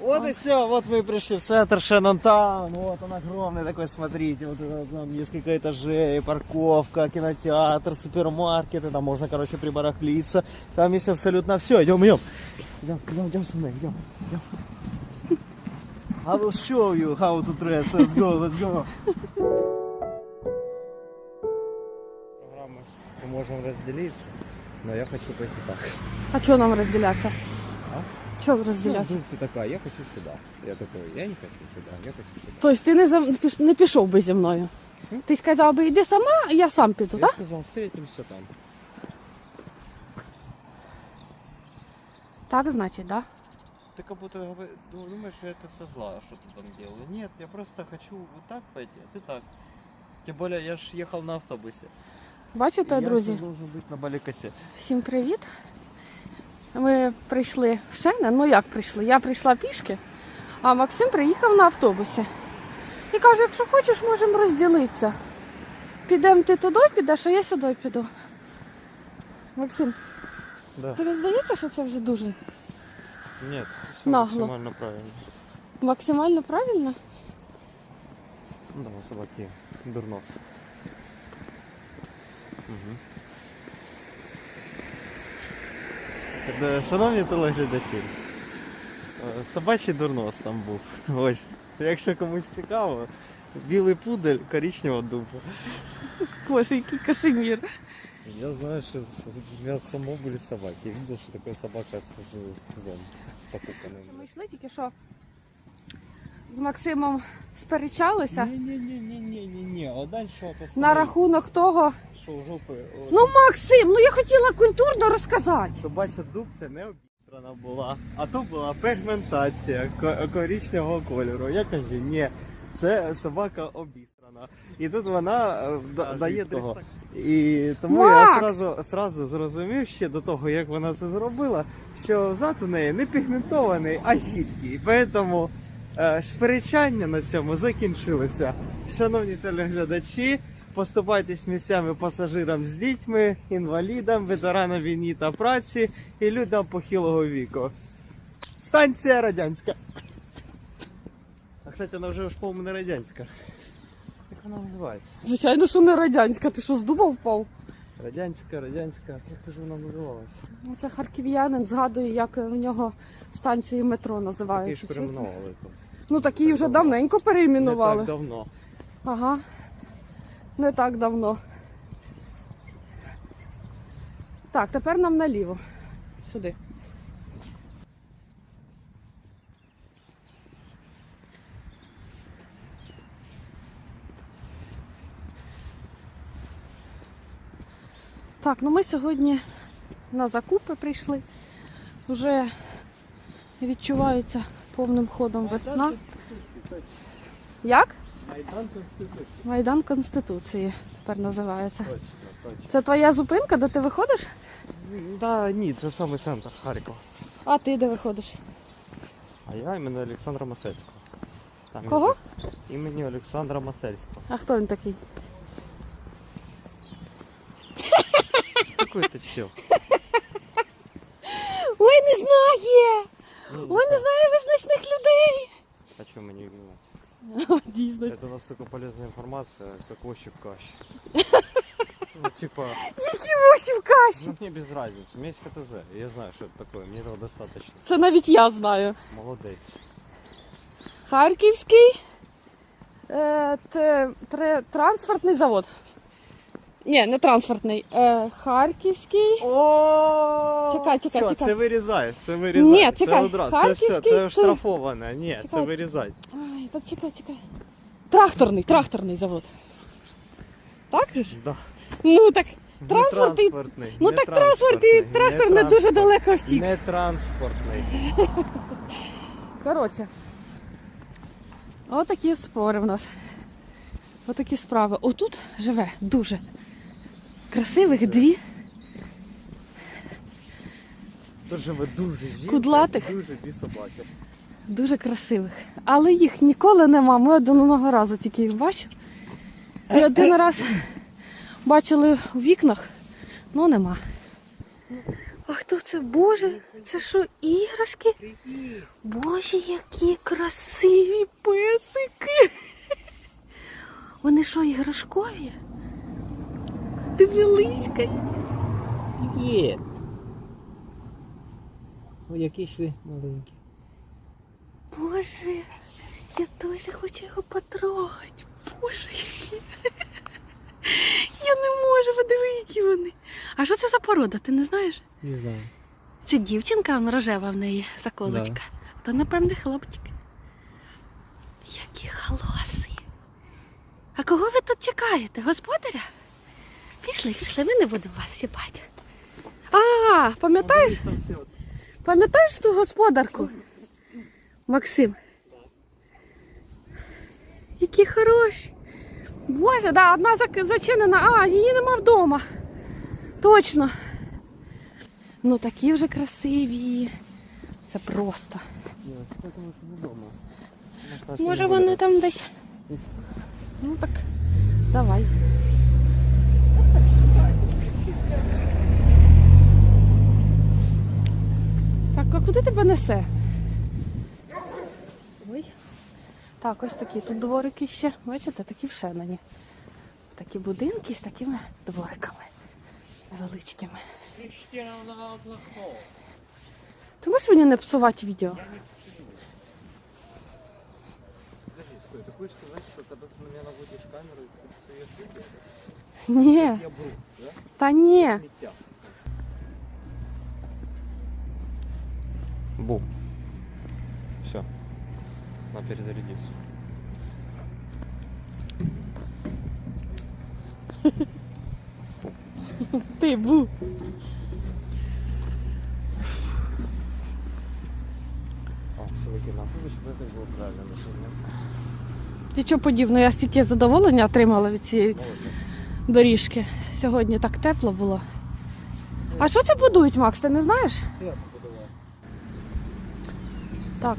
Вот и все, вот мы пришли в центр Шеннон-таун, вот он огромный такой, смотрите, вот это там несколько этажей, парковка, кинотеатр, супермаркеты, там можно, короче, прибарахлиться, там есть абсолютно все, идем, идем, идем, идем, идем со мной, идем, идем. I will show you how to dress, let's go, let's go. Программы мы можем разделиться, но я хочу пойти так. А чого нам розділятися? А? Чого Ну, розділятися? вдруг ты такая, я хочу сюда. Я такой, я не хочу сюда, я хочу сюда. Тобто ти не, за... піш- не пішов би зі мною? Ти сказав би, йди сама, а я сам піду, Я так? сказал, встретимся там. Так, значить, так? Ты как будто говор- ду- думаешь, что это со зла, что ты там делаю. Нет, я просто хочу вот так пойти, а ты так. Тем более, я ж ехал на автобусе. Бачите, И друзі? Я должен быть на Баликосе. Всім привіт. Ми прийшли в Шейна. Ну як прийшли? Я прийшла пішки, а Максим приїхав на автобусі. І каже, якщо хочеш, можемо розділитися. Підемо ти туди підеш, а я сюди піду. Максим, Да. тобі здається, що це вже дуже Нет, все Нагло. максимально правильно. максимально правильно? Да, собаки, дурносы. Угу. Шановні телеглядачі, е, собачий дурнос там був. Ось. Якщо комусь цікаво, білий пудель, коричнева дуба. Боже, який кашемір. Я знаю, що у меня само были собаки. Я видел, что такое собака с тузом, с покупками. Ми йшли тільки що з Максимом сперечалися Не-не-не-не-не-не. А дальше на рахунок того. Що в жопи. о, Ну, Максим, ну я хотіла культурно розказати. Собача дубця не обістрана була, а то була пігментація ко- коричневого кольору. Я кажу, ні, це собака обістрана. І тут вона е, да- дає того. І тому я Макс! сразу, сразу зрозумів ще до того, як вона це зробила, що зад у неї не пігментований, а жидкий. Тому е, сперечання на цьому закінчилося. Шановні телеглядачі, поступайтесь місцями пасажирам з дітьми, інвалідам, ветеранам війни та праці і людям похилого віку. Станція радянська. А кстати, вона вже ж по-моєму не радянська. Як вона називається? Звичайно, що не радянська, ти що з дуба впав? Радянська, радянська, як же вона називалася? Ну, Це харків'янин згадує, як в нього станції метро Її називаються. ж перейменували. Ну так її вже давненько Не так давно. Ага. Не так давно. Так, тепер нам наліво. Сюди. Так, ну ми сьогодні на закупи прийшли. Вже відчувається повним ходом весна. Як? Майдан Конституції. Майдан Конституції тепер називається. Точно, точно. Це твоя зупинка, де ти виходиш? Да, ні, це саме центр Харкова. А ти де виходиш? А я іменно Олександра Масельського. Там Кого? Імені Олександра Масельського. А хто він такий? Какой то чел. Ой, не знає! Ой, не знає визначних людей! А не видим? Дійсно. Это настолько полезная информация, как овощи в каше. Ну, типа, Оші в каші! ну мне без разницы. У меня есть КТЗ, и я знаю, что это такое, мне этого достаточно. Це навіть я знаю. Молодець. Харківський е, те- тре- транспортний завод. Ні, не транспортний. Е, Харківський. О, Чекай, чекай, Всё, чекай. Це вирізай, це вирізай. Ні, це чекай, одра- Це все, Харківський це ти- штрафоване. Ні, це Чекай. вирізай. Ай, Так чекай, чекай. Тракторний, тракторний завод. Так же ж? Да. Ну так. Транспорт і- транспортний, Ну не так транспорт і трактор не дуже далеко втік. Не транспортний. Коротше. Отакі спори в нас. Отакі справи. Отут живе дуже красивих дві. Тут живе дуже жінка, Кудлатих. дуже дві собаки. Дуже красивих. Але їх ніколи нема. Ми одного разу тільки їх бачили. І один раз бачили у вікнах, ну нема. А хто це? Боже, це що, іграшки? Боже, які красиві песики. Вони що, іграшкові? Дивилися. Є. Ой, які ж ви маленькі. Боже, я теж хочу його потрогати. Боже, які. Я не можу, подиви, які вони. А що це за порода, ти не знаєш? Не знаю. Це дівчинка, вона рожева в неї заколочка. То, напевне, хлопчик. Які холоси. А кого ви тут чекаєте? Господаря? Пішли, пішли, ми не будемо вас чіпати. А, пам'ятаєш? Пам'ятаєш ту господарку? Максим. Які хороші. Боже, да, одна зачинена, а, її нема вдома. Точно. Ну такі вже красиві. Це просто. Може вони там десь. Ну так, давай. Так, а куди тебе несе? Ой. Так, ось такі тут дворики ще. Бачите, такі вшенені. Такі будинки з такими двориками невеличкими. Ти можеш мені не псувати відео? Подожди, стой, ты хочешь сказать, что когда ты на меня наводишь камеру, ты псуешь видео? Ні, Я бру, да? та ні. Сміття. Бум. На перезарядиться. Ти бу. О, все викинув. Щоб це було правильно рішення. Нічого подібного, я стільки задоволення отримала від цієї доріжки. Сьогодні так тепло було. А що це будують, Макс, ти не знаєш? Так.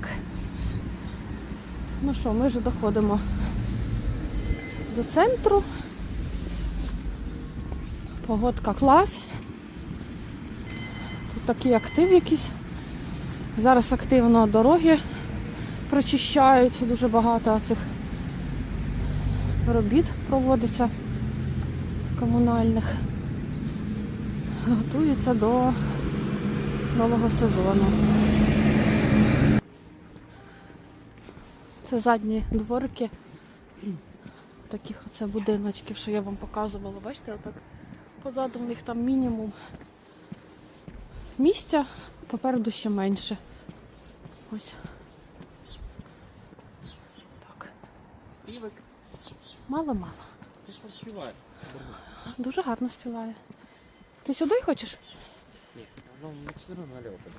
Ну що, ми вже доходимо до центру. Погодка клас. Тут такий актив якийсь. Зараз активно дороги прочищають, дуже багато цих робіт проводиться комунальних. Готуються до нового сезону. Це задні дворики таких оце будиночків, що я вам показувала. Бачите, отак позаду в них там мінімум місця, попереду ще менше. Ось. Так. Співик. Мало-мало. Ти ж там співаєш. Дуже гарно співає. Ти сюди хочеш? Ні, воно мені все одно нальоти.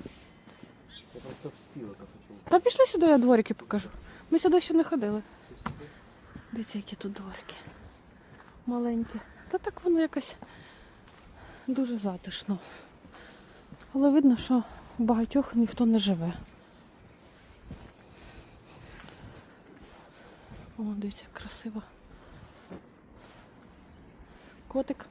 Я просто співика хочу. Та пішли сюди, я дворики покажу. Ми сюди ще не ходили. Дивіться, які тут дворики. Маленькі. Та так воно якось дуже затишно. Але видно, що в багатьох ніхто не живе. О, дивіться, красиво. Котик.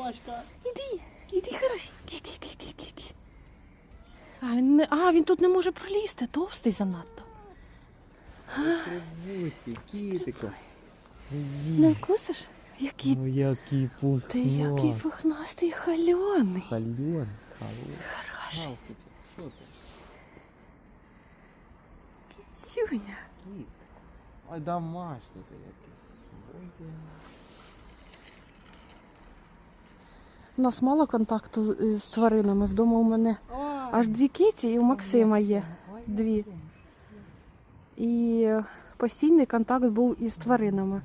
Рубашка. Іди, іди, хороший. Кісь-кісь-кісь-кісь-кісь. А, він не, а, він тут не може пролізти, товстий занадто. Стрибуці, кітика. Не вкусиш? Який Ну який пух. ти, який пухнастий хальоний. Хальон. Халон. Хороший. Що ти? Сюня. Кіт. Ой, домашній ти який. Боже. У нас мало контакту з- тваринами. Вдома у мене аж дві киті і у Максима є. Дві. І постійний контакт був із тваринами.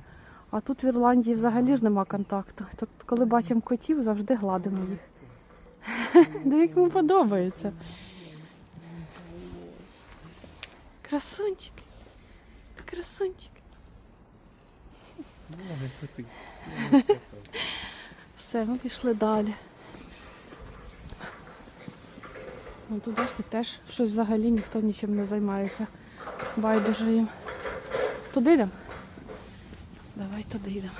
А тут в Ірландії взагалі ж нема контакту. Тут, коли бачимо котів, завжди гладимо їх. Де як йому подобається. Красунчик. Красунчик. Все, ми пішли далі. Ну тут бачите, теж щось взагалі ніхто нічим не займається. Байдуже їм. Туди йдемо? Давай туди йдемо.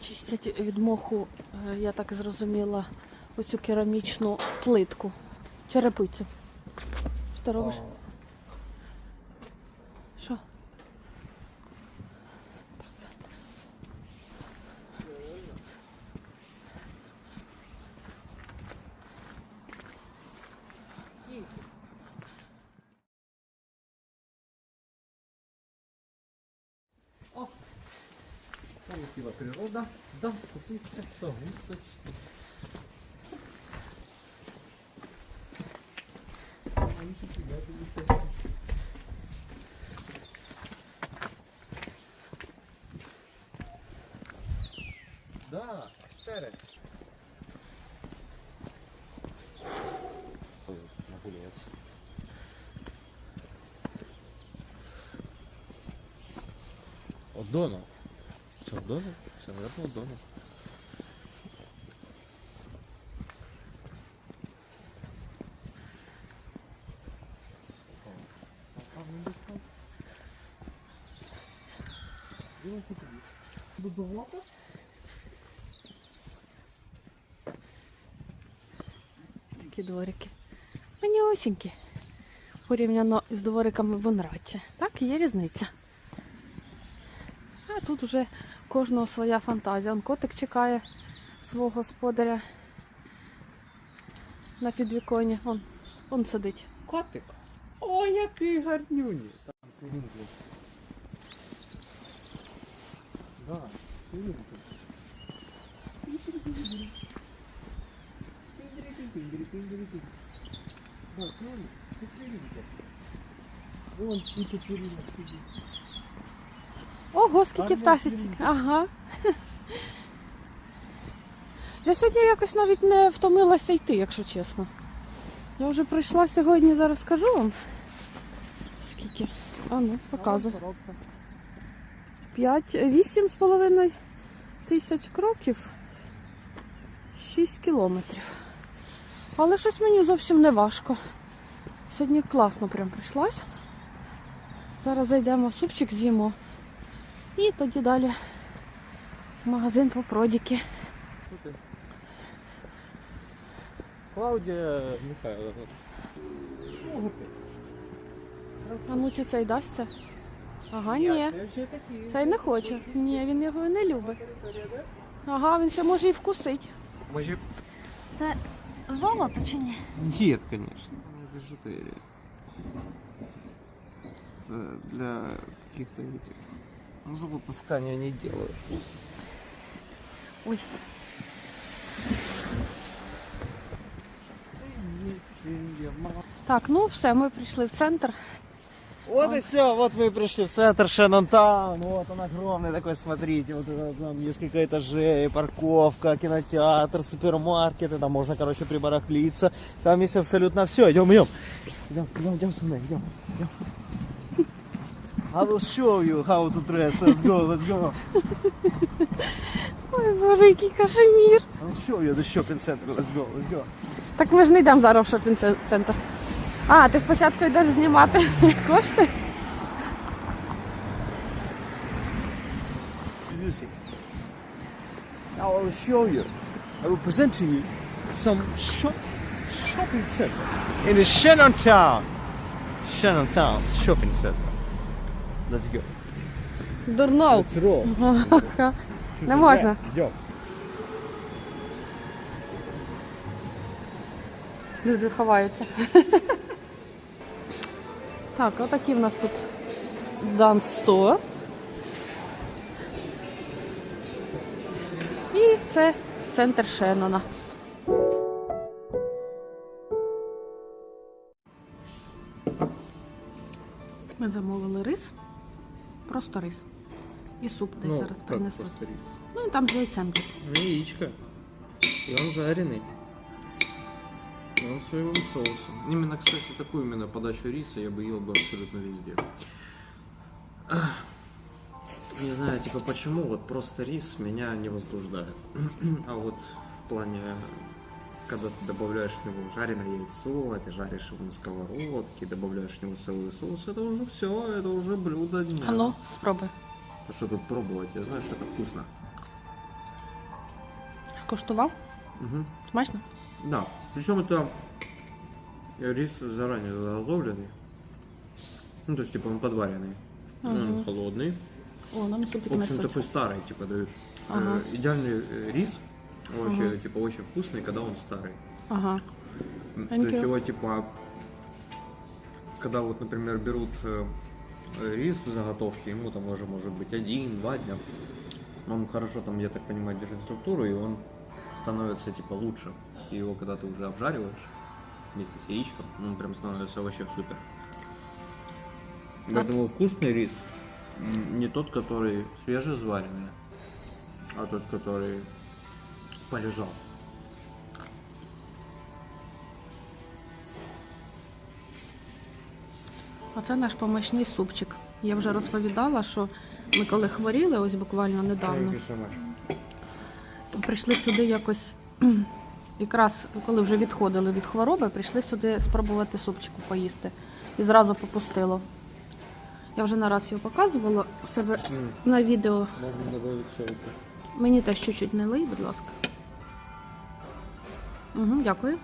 Чистять від моху, е, я так зрозуміла, оцю керамічну плитку, черепицю. Ти робиш? Що? Красива природа. Да, це краса, пише. Да, вперед. Нагуляться. Одоно. Це Одоно? Це, мабуть, Одоно. Одона. Такі дворики. Мені осінькі. Порівняно з двориками в Онраті. Так, є різниця. А тут вже кожного своя фантазія. Он котик чекає свого господаря на підвіконі. Он, он сидить. Котик. О, який гарнюні. Там квітки. Да. Да, Тоня, печеринка. Вон і печеринка сидить. Ого, скільки Гарна пташечок. Ага. Я сьогодні якось навіть не втомилася йти, якщо чесно. Я вже прийшла сьогодні, зараз скажу вам. Скільки? А ну. Коробка. 5, 8 з половиною тисяч кроків. 6 кілометрів. Але щось мені зовсім не важко. Сьогодні класно прям прийшлась. Зараз зайдемо, супчик з'їмо. І тоді далі в магазин по продіки. Клаудія Михайловна. А ну чи цей дасться? Ага, ні. Це. Цей не хоче. Ні, він його не любить. Ага, він ще може і вкусить. Може... Це золото чи ні? Нет, конечно. Ну, Бижутерия. Для каких-то этих... Ну, золотоискания не делают. Ой. Так, ну все, ми прийшли в центр. Вот и все, вот мы пришли в центр Шеннон-таун. Вот он огромный такой, смотрите, вот это там несколько этажей, парковка, кинотеатр, супермаркет, там можно, короче, прибарахлиться. Там есть абсолютно все. Идем, идем. Идем, идем, идем со мной, идем, идем. I will show you how to dress. Let's go, let's go. Ой, боже, який кашемір. I will show you the shopping center. Let's go, let's go. Так ми ж не йдемо зараз в шопінг-центр. А, ти спочатку йдеш знімати кошти? Music. Now I will show you. I will present to you some shop, shopping center in the Shannon Town. Shannon Town shopping center. Let's go. Дурнов. Let's roll. Не можна. Идем. Люди ховаються. Так, отакий в нас тут Dance Store. І це центр Шеннона. Ми замовили рис. Просто рис. І суп десь Ну, зараз принесуть. Ну і там з яйцем. Яичко. И он жареный. Он соевым соусом. Именно, кстати, такую именно подачу риса я бы ел бы абсолютно везде. Не знаю, типа почему, вот просто рис меня не возбуждает. А вот в плане, когда ты добавляешь в него жареное яйцо, ты жаришь его на сковородке, добавляешь в него соевый соус, это уже все, это уже блюдо дня. А ну, спробуй. А что тут пробовать? Я знаю, что это вкусно. Скуштував? Мгм. Смачно? Да, причем это рис заранее заготовленный. Ну, то есть, типа, он подваренный. Он Мгм. холодный. О, нам В общем, несуть. такой старый, типа, дают. Ага. Э, идеальный э, рис. Вообще, Ага. типа, очень вкусный, когда он старый. Ага. Thank То есть его, типа, когда вот, например, берут э, э, рис в заготовке, ему там уже может быть один-два дня. Он хорошо там, я так понимаю, держит структуру, и он становится, типа, лучше. И его, когда ты уже обжариваешь вместе с яичком, он прям становится вообще супер. Поэтому вкусный рис м, не тот, который свежезваренный, а тот, который полежал. Оце наш помічний супчик. Я вже розповідала, що ми коли хворіли, ось буквально недавно, то Прийшли сюди якось, якраз коли вже відходили від хвороби, прийшли сюди спробувати супчику поїсти. І зразу попустило. Я вже не раз його показувала у себе на відео. Добавить. Мені теж чуть-чуть не лий, будь ласка. Угу, дякую.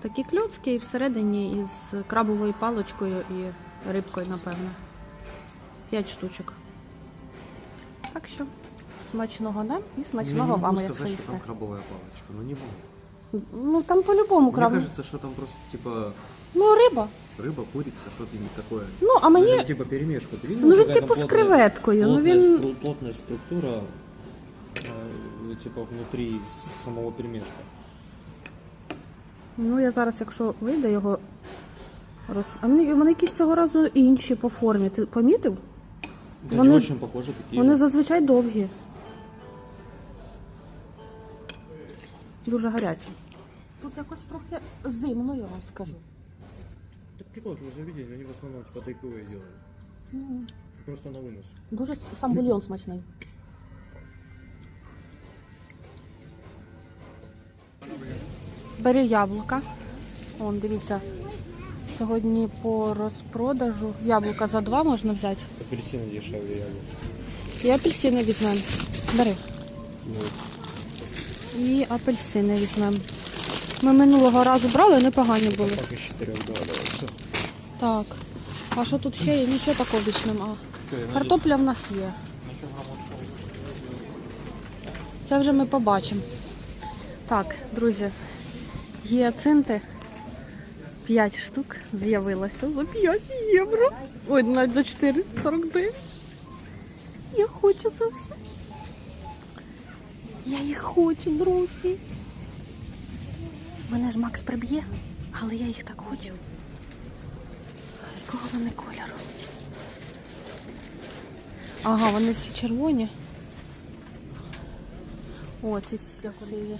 Такі кльоцки і всередині із крабовою паличкою і рибкою, напевно. П'ять штучок. Так що, смачного нам і смачного Ну, не вам, могу якщо сказать, что там їсте. крабовая палочка, но не могу. Ну там по-любому краб. Мне кажется, что там просто типа Ну, риба. рыба, курица, что-то такое. Ну, а Ну, мені. это, типа перемешку. Ты видел, Ну він какая типу там з плотная- креветкою. Ну плотная він. стру- плотная структура, э, типа внутри самого перемешка. Ну, я зараз, якщо вийде його роз. А вони, вони якісь цього разу інші по формі. Ти помітив? Они Вони- очень похожи такие. Вони зазвичай довгі. Дуже гарячі. Тут якось трохи зимно, я вам скажу. Так прикол, вы заведения, они в основном типа тайковые делают. М, Просто на вынос. Дуже сам бульйон смачний. Бери яблука. Вон, дивіться. Сьогодні по розпродажу яблука за два можна взяти. Апельсины дешевле яблок. І апельсини візьмемо. Бери. і апельсини візьмемо. Ми минулого разу брали, непогані були. Так четырех давай, давай. Так. А що тут ще є? Нічого такого більш нема. Картопля в нас є. Це вже ми побачимо. Так, друзі, гіацинти 5 штук з'явилося за 5 євро. Ой, навіть за 4,49. Я хочу це все. Я їх хочу, друзі. Мене ж Макс приб'є, але я їх так хочу. Якого вони кольору? Ага, вони всі червоні. О, ці красиві.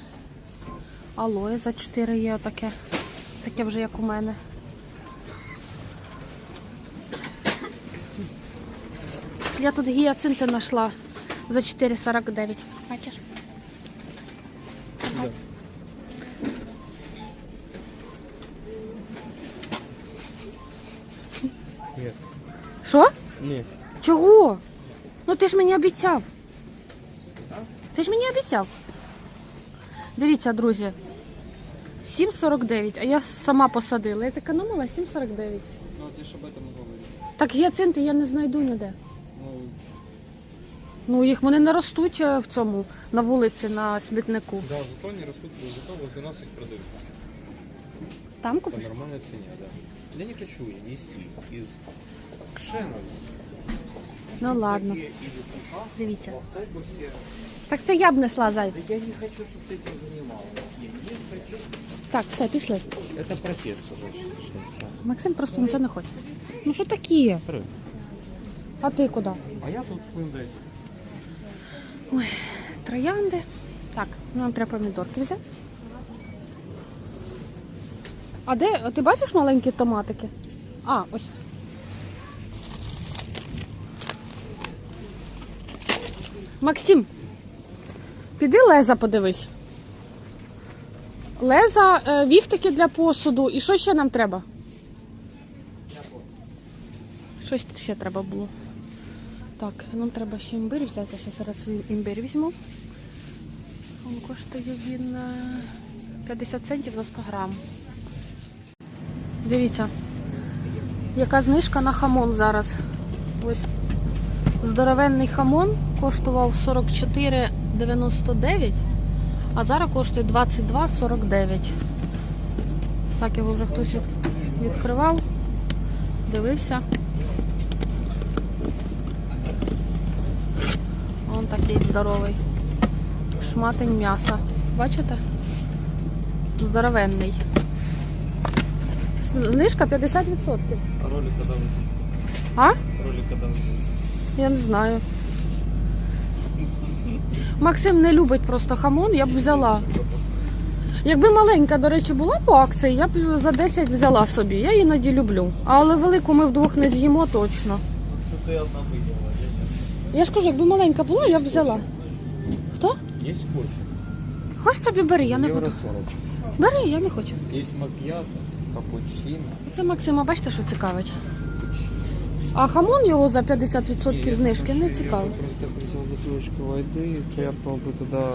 Алоє за 4 є таке. Таке вже як у мене. Я тут гіацинти знайшла за 4,49. Бачиш? Да. Нет. Нет. Чого? Ну ти ж мені обіцяв. Ти ж мені обіцяв. Дивіться, друзі. 7,49, а я сама посадила. Я така думала, 7,49. Ну, ты же об этом говоришь. Так гіацинти я не знайду ніде. Ну, Ну, їх вони не ростуть е, в цьому на вулиці, на смітнику. Да, зато они растут, зато возле нас их продают. Там По купиш? нормальной цене, да. Я не хочу нести из Шена Ну ладно, такие идут дивіться. в автобусе. Так це я б несла зайве. Да я не хочу, чтобы ты этим занималась. Я не хочу. Так, все, пішли. Это протест, пожалуйста. Максим просто нічого не хоче. Ну що такі? А ти куди? А я тут плындать. Троянди. Так, нам треба помідорки взяти. А де? А ти бачиш маленькі томатики? А, ось. Максим, піди леза подивись. Леза, е, віхтики для посуду. І що ще нам треба? Щось ще треба було. Так, нам треба ще імбир взяти. Я ще зараз імбир візьму. Він коштує він е, 50 центів за 100 грам. Дивіться, яка знижка на хамон зараз. Ось здоровенний хамон коштував 44,99, а зараз коштує 22,49. Так, його вже хтось відкривав, дивився. Он такий здоровий. Шматень м'яса. Бачите? Здоровенний. Знижка 50%. А ролик коли А? Ролик коли Я не знаю. Максим не любить просто хамон, я б взяла. Якби маленька, до речі, була по акції, я б за 10 взяла собі. Я іноді люблю. Але велику ми вдвох не з'їмо точно. Я ж кажу, якби маленька була, я б взяла. Хто? Есть кофе? Хоч собі бери, я не буду. Бери, я не хочу. Есть макьято, капучино. Це Максима, бачите, що цікавить. А хамон його за 50% знижки не цікавить. Просто взял бутылочку воды, кляпнул бы туда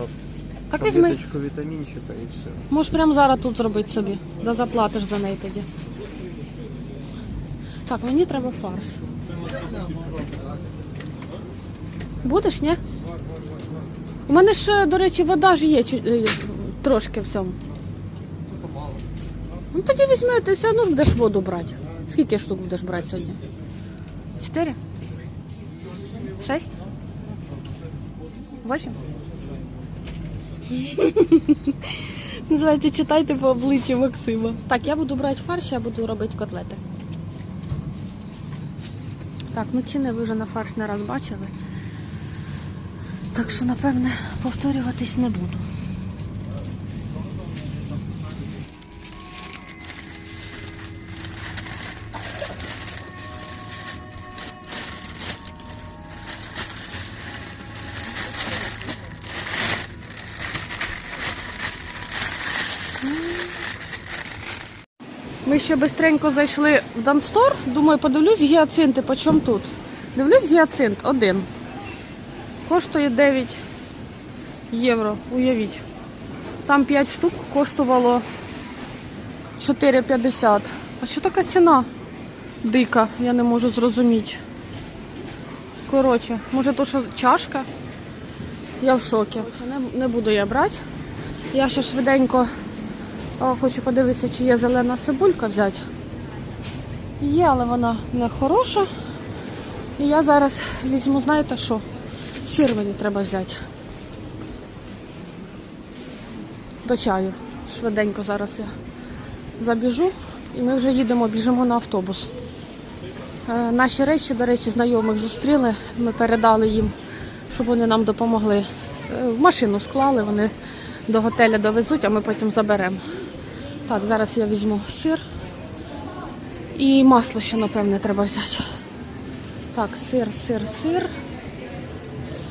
Так візьми. таблеточку витаминчика и все. Можеш прямо зараз тут зробити собі, да заплатиш за неї тоді. Так, мені треба фарш. Будеш, ні? У мене ж, до речі, вода ж є чуть- е, трошки в цьому. Ну тоді візьми, ти все одно ж будеш воду брати. Скільки штук будеш брати сьогодні? Чотири? Шесть? Восемь? Називається читайте по обличчю Максима. Так, я буду брати фарш, я буду робити котлети. Так, ну ціни ви вже на фарш не раз бачили. Так що, напевне, повторюватись не буду. Ще бистренько зайшли в Данстор. Думаю, подивлюсь гіацинти, по чому тут. Дивлюсь гіацинт один. Коштує 9 євро, уявіть. Там 5 штук коштувало 4,50. А що така ціна? Дика, я не можу зрозуміти. Коротше, може то що чашка? Я в шокі. Не, буду я брати. Я ще швиденько Хочу подивитися, чи є зелена цибулька взяти. Є, але вона не хороша. І я зараз візьму, знаєте що? Сир мені треба взяти. До чаю. Швиденько зараз я забіжу і ми вже їдемо, біжимо на автобус. Е, Наші речі, до речі, знайомих зустріли. Ми передали їм, щоб вони нам допомогли. Е, В машину склали, вони до готеля довезуть, а ми потім заберемо. Так, зараз я візьму сир. І масло ще, напевне, треба взяти. Так, сир, сир, сир.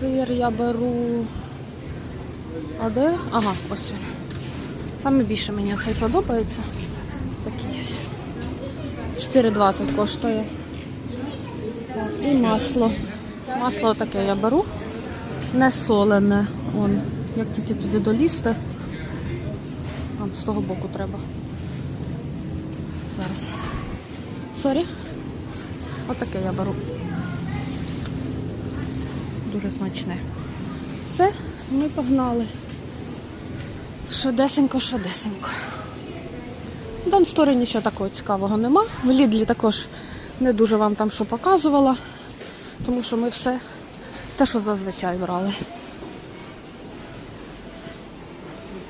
Сир я беру. А де? Ага, ось. він. Саме більше мені цей подобається. Такий ось. 4,20 коштує. Так, і масло. Масло таке я беру. Не солене. Он, як тільки туди долізти. Там з того боку треба. Зараз. Сорі. Отаке я беру. Дуже смачне. Все, ми погнали. Швидесенько, швидесенько. В Донсторі нічого такого цікавого нема. В Лідлі також не дуже вам там що показувала, тому що ми все те, що зазвичай брали.